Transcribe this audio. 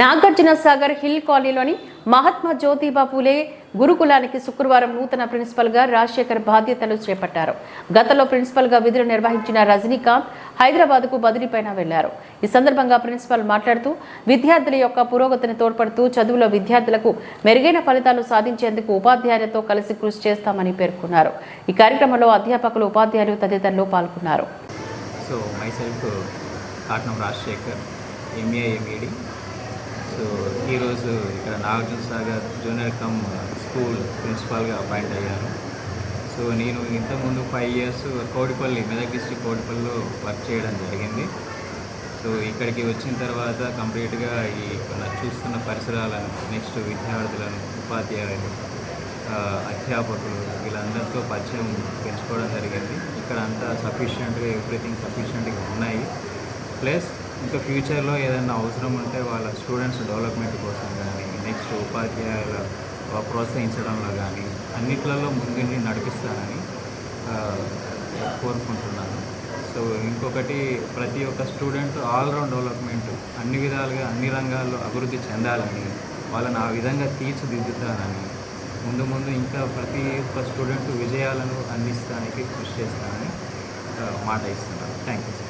Nagarjuna Sagar hill కాలనీలోని మహాత్మా జ్యోతిబా పూలే గురుకులానికి శుక్రవారం నూతన ప్రిన్సిపల్గా రాజశేఖర్ బాధ్యతలు చేపట్టారు. గతంలో ప్రిన్సిపల్గా విధులు నిర్వహించిన రజనీకాంత్ హైదరాబాద్కు బదిలీపైన వెళ్ళారు. ఈ సందర్భంగా ప్రిన్సిపల్ మాట్లాడుతూ విద్యార్థుల యొక్క పురోగతిని తోడ్పడుతూ చదువులో విద్యార్థులకు మెరుగైన ఫలితాలు సాధించేందుకు ఉపాధ్యాయులతో కలిసి కృషి చేస్తామని పేర్కొన్నారు. ఈ కార్యక్రమంలో అధ్యాపకులు ఉపాధ్యాయులు తదితరులు పాల్గొన్నారు. So myself Rajasekhar MA MEd ఈరోజు ఇక్కడ Nagarjuna Sagar junior cum school ప్రిన్సిపాల్గా appoint అయ్యాను. సో నేను ఇంతకుముందు five years Kodipalli Medak district కోడిపల్లిలో work చేయడం జరిగింది. సో ఇక్కడికి వచ్చిన తర్వాత కంప్లీట్గా ఈ చూస్తున్న పరిసరాలను నెక్స్ట్ విద్యార్థులను ఉపాధ్యాయులను అధ్యాపకులు వీళ్ళందరితో పరిచయం పెంచుకోవడం జరిగింది. ఇక్కడ అంతా సఫిషియెంట్గా ఎవ్రీథింగ్ సఫిషియెంట్గా ఉన్నాయి. ప్లస్ ఇంకా ఫ్యూచర్లో ఏదైనా అవసరం ఉంటే వాళ్ళ స్టూడెంట్స్ డెవలప్మెంట్ కోసం కానీ నెక్స్ట్ ఉపాధ్యాయుల ప్రోత్సహించడంలో కానీ అన్నిట్లలో ముందుండి నడిపిస్తానని కోరుకుంటున్నాను. సో ఇంకొకటి ప్రతి ఒక్క స్టూడెంట్ ఆల్రౌండ్ డెవలప్మెంట్ అన్ని విధాలుగా అన్ని రంగాల్లో అభివృద్ధి చెందాలని వాళ్ళని ఆ విధంగా తీర్చిదిద్దుతానని ముందు ముందు ఇంకా ప్రతి ఒక్క స్టూడెంట్ విజయాలను అందిస్తానికి కృషి చేస్తానని మాట ఇస్తున్నాను. Thank you